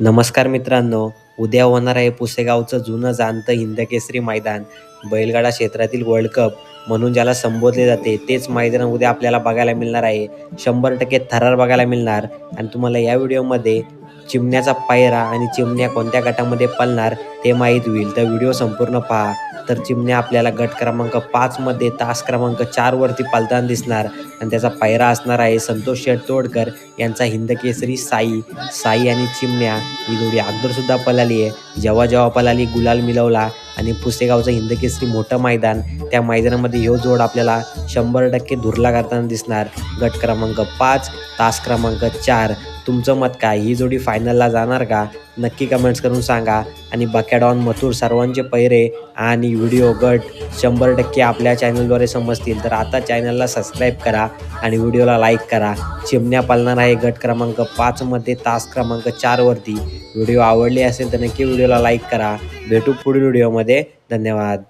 नमस्कार मित्रांनो उद्या होणार आहे पुसेगावचं जुनं जाणतं हिंदकेसरी मैदान. बैलगाडा क्षेत्रातील वर्ल्ड कप म्हणून ज्याला संबोधले जाते तेच मैदान उद्या आपल्याला बघायला मिळणार आहे. शंभर टक्के थरार बघायला मिळणार. आणि तुम्हाला या व्हिडिओमध्ये चिमण्याचा पायरा आणि चिमण्या कोणत्या गटामध्ये पळणार ते माहीत होईल. तर व्हिडिओ संपूर्ण पहा. तर चिमण्या आपल्याला गट क्रमांक पाचमध्ये तास क्रमांक चारवरती पालताना दिसणार. आणि त्याचा पायरा असणार आहे संतोष शेठ तोडकर यांचा हिंदकेसरी साई. साई आणि चिमण्या ही जोडी अगोदरसुद्धा पळाली आहे. जेव्हा जेव्हा पळाली गुलाल मिळवला आणि पुसेगावचं हिंदकेसरी मोठं मैदान त्या मैदानामध्ये ह्यो जोड आपल्याला शंभर टक्के धुरला करताना दिसणार. गट क्रमांक पाच तास क्रमांक चार. तुमचं मत काय? ही जोडी फायनलला जाणार का? नक्की कमेंट्स करून सांगा. आणि बकॅडॉन मथुर सर्वांचे पैरे आणि व्हिडिओ गट शंभर टक्के आपल्या चॅनलद्वारे समजतील. तर आता चॅनलला सबस्क्राईब करा आणि व्हिडिओला लाईक करा. चिमण्या पालणार आहे गट क्रमांक पाचमध्ये तास क्रमांक चारवरती व्हिडिओ आवडले असेल तर नक्की व्हिडिओला लाईक करा. भेटू पुढील व्हिडिओमध्ये धन्यवाद.